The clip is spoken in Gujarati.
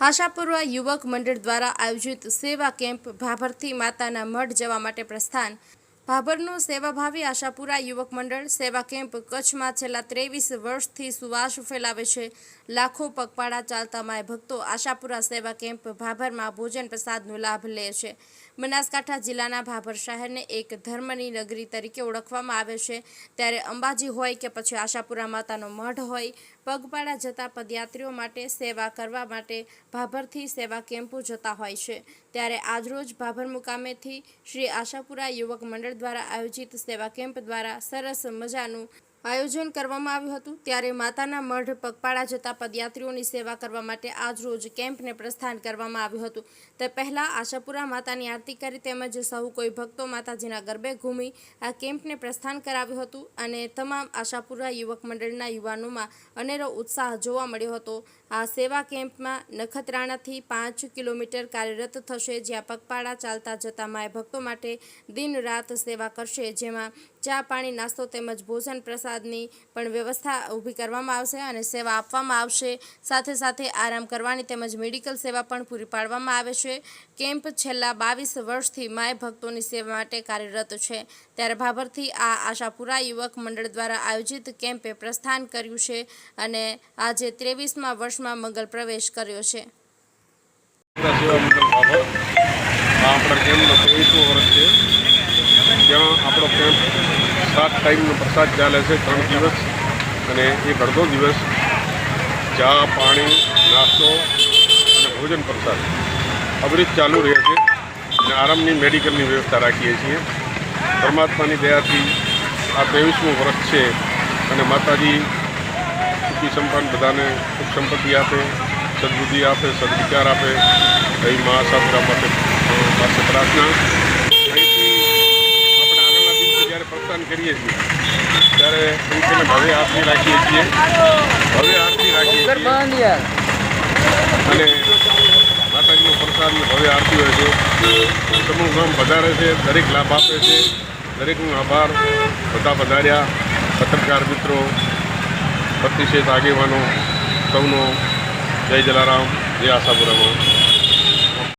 આશાપુરા યુવક મંડળ દ્વારા આયોજિત સેવા કેમ્પ ભાભરથી માતાના મઢ જવા માટે પ્રસ્થાન. ભાભરનું સેવાભાવી આશાપુરા યુવક મંડળ સેવા કેમ્પ કચ્છમાં છેલ્લા ત્રેવીસ વર્ષથી સુવાસ ફેલાવે છે. લાખો પગપાળા ચાલતા માય ભક્તો આશાપુરા સેવા કેમ્પ ભાભરમાં ભોજન પ્રસાદનો લાભ લે છે. બનાસકાંઠા જિલ્લાના ભાભર શહેરને એક ધર્મની નગરી તરીકે ઓળખવામાં આવે છે. ત્યારે અંબાજી હોય કે પછી આશાપુરા માતાનો મઢ હોય, પગપાળા જતા પદયાત્રીઓ માટે સેવા કરવા માટે ભાભરથી સેવા કેમ્પો જતા હોય છે. ત્યારે આજરોજ ભાભર મુકામેથી શ્રી આશાપુરા યુવક મંડળ દ્વારા આયોજિત સેવા કેમ્પ દ્વારા સરસ મજાનું આયોજન કરવામાં આવ્યું હતું ત્યારે માતાના મઢ પગપાળા જતા પદયાત્રીઓની સેવા કરવા માટે આજરોજ કેમ્પને પ્રસ્થાન કરવામાં આવ્યું હતું. તે પહેલાં આશાપુરા માતાની આરતી કરી તેમજ સૌ કોઈ ભક્તો માતાજીના ગરબે ઘૂમી આ કેમ્પને પ્રસ્થાન કરાવ્યું હતું અને તમામ આશાપુરા યુવક મંડળના યુવાનોમાં અનેરો ઉત્સાહ જોવા મળ્યો હતો. આ સેવા કેમ્પમાં નખત્રાણાથી પાંચ કિલોમીટર કાર્યરત થશે જ્યાં પગપાળા ચાલતા જતા માય ભક્તો માટે દિન રાત સેવા કરશે જેમાં ચા પાણી નાસ્તો તેમજ ભોજન પ્રસાદની પણ વ્યવસ્થા ઊભી કરવામાં આવશે અને સેવા આપવામાં આવશે. સાથે સાથે આરામ કરવાની તેમજ મેડિકલ સેવા પણ પૂરી પાડવામાં આવે છે. કેમ્પ છેલ્લા બાવીસ વર્ષથી માય ભક્તોની સેવા માટે કાર્યરત છે. ત્યારે ભાભરથી આ આશાપુરા યુવક મંડળ દ્વારા આયોજિત કેમ્પે પ્રસ્થાન કર્યું છે અને આજે ત્રેવીસમાં વર્ષમાં મંગલ પ્રવેશ કર્યો છે. આપણા કેમ્પનો ત્રેવીસમો વર્ષ છે. સાત ટાઈમનો પ્રસાદ ચાલે છે, ત્રણ દિવસ. અને એક અડધો દિવસ ચા, પાણી, નાસ્તો અને ભોજન પ્રસાદ. અવરીત ચાલુ રહે છે અને આરામની મેડિકલની વ્યવસ્થા રાખીએ છીએ. પરમાત્માની દયાથી આ ત્રેવીસમું વર્ષ છે અને માતાજી સુખી સંપન્ન બધાને સુખ સંપત્તિ આપે, સદબુદ્ધિ આપે, સદવિચાર આપે. કઈ મા આશાપુરા માટે પાસે પ્રાર્થના અહીંથી આપણે આગળના દિવસે જ્યારે પ્રસ્થાન કરીએ છીએ. ત્યારે અંકલને ભવ્ય આરતી રાખીએ છીએ. ભવ્ય આરતી રાખીએ છીએ. અને માતાજીનો પ્રસાદની ભવ્ય આરતી હોય છે. સમૂહ ગામ વધારે છે દરેક લાભ આપે છે. દરેકનો આભાર. બધા વધાર્યા પત્રકાર મિત્રો પ્રતિષેધ આગેવાનો સૌનો જય જલારામ જય આશાપુરામાં.